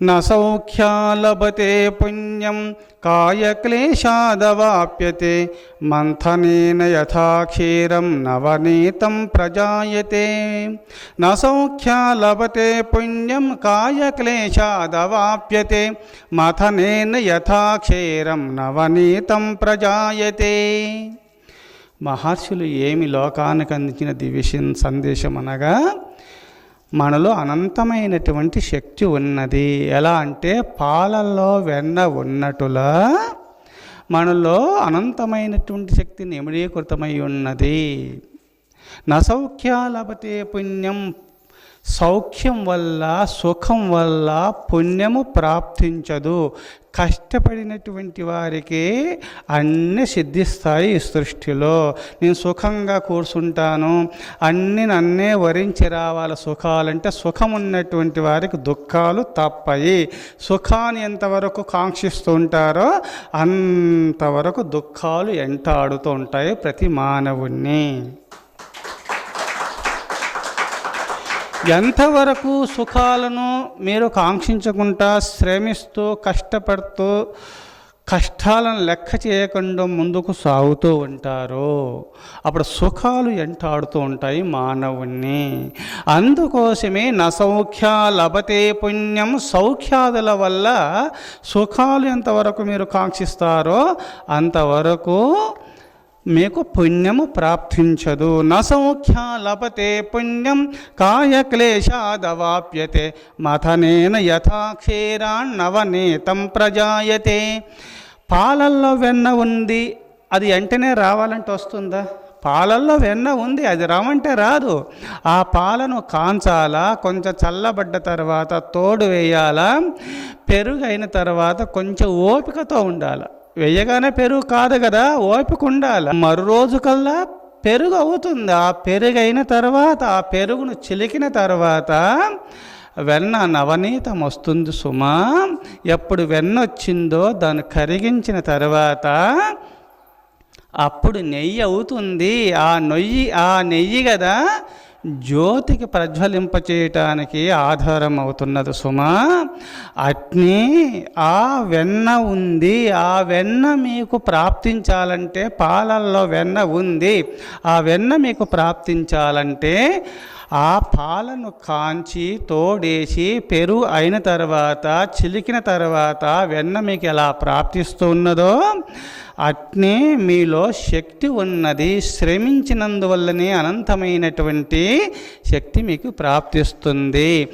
न सौख्यालभते पुण्यं कायक्लेशादवाप्यते मन्थनेन यथा क्षीरं नवनीतं प्रजायते न सौख्यालभते पुण्यं कायक्लेशादवाप्यते मथनेन यथा क्षीरं నవనీతం ప్రజాయతే మహర్షులు ఏమి లోకానికి అందించిన దివ్య సందేశం అనగా మనలో అనంతమైనటువంటి శక్తి ఉన్నది. ఎలా అంటే పాలల్లో వెన్న ఉన్నట్టులా మనలో అనంతమైనటువంటి శక్తి నిమిడీకృతమై ఉన్నది. నసౌఖ్యాలపతే పుణ్యం సౌఖ్యం వల్ల సుఖం వల్ల పుణ్యము ప్రాప్తించదు. కష్టపడినటువంటి వారికి అన్నీ సిద్ధిస్తాయి ఈ సృష్టిలో. నేను సుఖంగా కూర్చుంటాను అన్ని నన్నే వరించి రావాలి సుఖాలంటే సుఖం ఉన్నటువంటి వారికి దుఃఖాలు తప్పయి. సుఖాన్ని ఎంతవరకు కాంక్షిస్తూ ఉంటారో అంతవరకు దుఃఖాలు ఎంటాడుతూ ఉంటాయి ప్రతి మానవుణ్ణి. ఎంతవరకు సుఖాలను మీరు కాంక్షించకుండా శ్రమిస్తూ కష్టపడుతూ కష్టాలను లెక్క చేయకుండా ముందుకు సాగుతూ ఉంటారు అప్పుడు సుఖాలు ఎంటాడుతూ ఉంటాయి మానవుణ్ణి. అందుకోసమే నసౌఖ్య లభతే పుణ్యం సౌఖ్యాదుల వల్ల సుఖాలు ఎంతవరకు మీరు కాంక్షిస్తారో అంతవరకు మీకు పుణ్యము ప్రాప్తించదు. నసౌఖ్య లభతే పుణ్యం కాయక్లేశాదవాప్యతే మథనేన యథాక్షీరాన్నవనీతం ప్రజాయతే. పాలల్లో వెన్న ఉంది అది వెంటనే రావాలంటే వస్తుందా? పాలల్లో వెన్న ఉంది అది రావంటే రాదు. ఆ పాలను కాంచాలా కొంచెం చల్లబడ్డ తర్వాత తోడు వేయాలా పెరుగు అయిన తర్వాత కొంచెం ఓపికతో ఉండాలి. వేయగానే పెరుగు కాదు కదా ఓపిక ఉండాలి మరో రోజు కల్లా పెరుగు అవుతుంది. ఆ పెరుగు అయిన తర్వాత ఆ పెరుగును చిలికిన తర్వాత వెన్న నవనీతం వస్తుంది సుమా. ఎప్పుడు వెన్న వచ్చిందో దాన్ని కరిగించిన తర్వాత అప్పుడు నెయ్యి అవుతుంది. ఆ నెయ్యి ఆ నెయ్యి కదా జ్యోతికి ప్రజ్వలింపచేయటానికి ఆధారం అవుతున్నది సుమా. అట్ని ఆ వెన్న ఉంది. ఆ వెన్న మీకు ప్రాప్తించాలంటే పాలల్లో వెన్న ఉంది. ఆ వెన్న మీకు ప్రాప్తించాలంటే ఆ పాలను కాంచి తోడేసి పెరుగు అయిన తర్వాత చిలికిన తర్వాత వెన్న మీకు ఎలా ప్రాప్తిస్తున్నదో అట్నే మీలో శక్తి ఉన్నది శ్రమించినందువల్లనే అనంతమైనటువంటి శక్తి మీకు ప్రాప్తిస్తుంది.